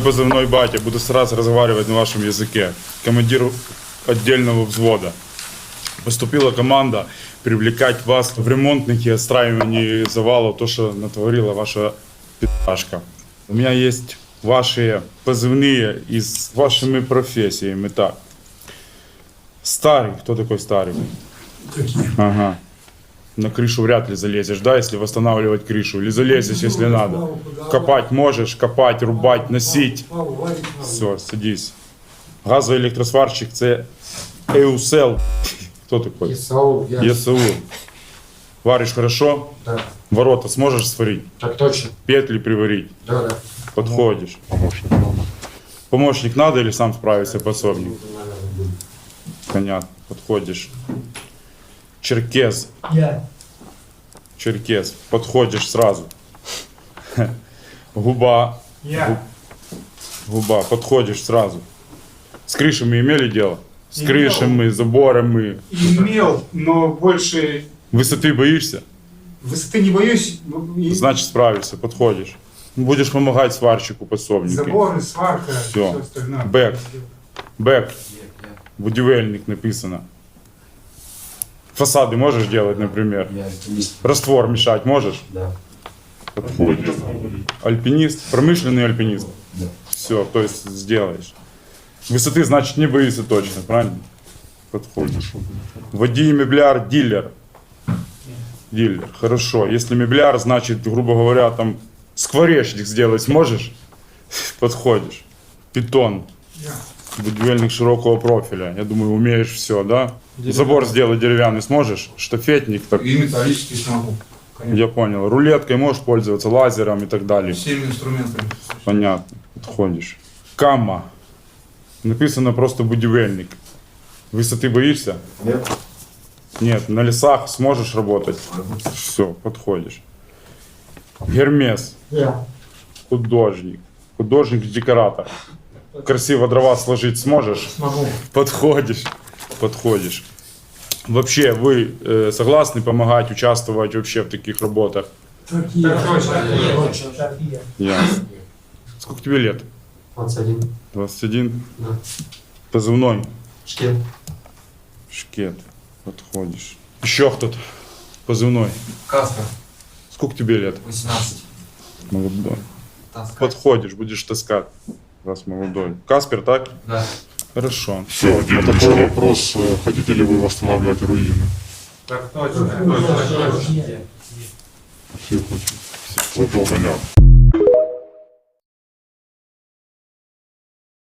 позывной батя, буду сразу разговаривать на вашем языке. Командир отдельного взвода. Поступила команда привлекать вас в ремонтных и отстраивании завалов, то, что натворила ваша пи***шка. У меня есть ваши позывные и с вашими профессиями. Так. Старый. Кто такой старый? Ага. На крышу вряд ли залезешь, да, если восстанавливать крышу. Или залезешь, если надо. Копать можешь, копать, рубать, носить. Все, садись. Газовий електросварщик це Еусел. Хто такой? ИСАУ, я... ЕСУ. Варишь хорошо? Да. Ворота сможешь сварить? Так точно. Петли приварить? Да, да. Подходишь. Помощник надо или сам справится пособник? Понятно. Подходишь. Черкес. Я. Черкес. Подходишь сразу. Губа. Я. Губа. Подходишь сразу. С крышами имели дело? С Имел. крышами, заборами. Имел, но больше Высоты боишься? высоты не боюсь. Значит справишься. Подходишь. Будешь помогать сварщику подсобнику. Заборы, сварка, Всё. все остальное. Бэк. Бэк. Будівельник написано. Фасады можешь делать, например? Я альпинист. Раствор мешать можешь? Да. Подходишь. Альпинист, промышленный альпинист. Да. Все, то есть сделаешь. Высоты, значит, не боится точно, правильно? Подходишь. Водій мебляр, дилер. Дилер, хорошо. Если мебляр, значит, грубо говоря, там скворечник сделать сможешь? Подходишь. Питон. Я. Будівельник широкого профиля. Я думаю, умеешь все, да? Забор сделать деревянный сможешь? Штафетник, так, И металлический смогу. Конечно. я понял. Рулеткой можешь пользоваться, лазером и так далее. Всеми инструментами. Понятно. Подходишь. Кама. Написано просто будівельник. Высоты боишься? Нет. Нет. На лесах сможешь работать? Все, подходишь. Гермес. Я. Художник. Художник-декоратор. Красиво дрова сложить сможешь? Смогу. Подходишь. Подходишь. Вообще, вы э, согласны помогать, участвовать вообще в таких работах? Так точно. Точно. Так и я. Ясно. Сколько тебе лет? 21. 21. Да. Позывной. Шкет. Шкет. Подходишь. Еще кто-то. Позывной. Каспер, Сколько тебе лет? 18. Молодой. Таскать. Подходишь, будешь таскать. Раз молодой. Каспер, так? Да. Хорошо. Все, один такой вопрос. э, Хотите ли вы восстанавливать руины? Так точно. Так точно. Все хотят. Все понятно.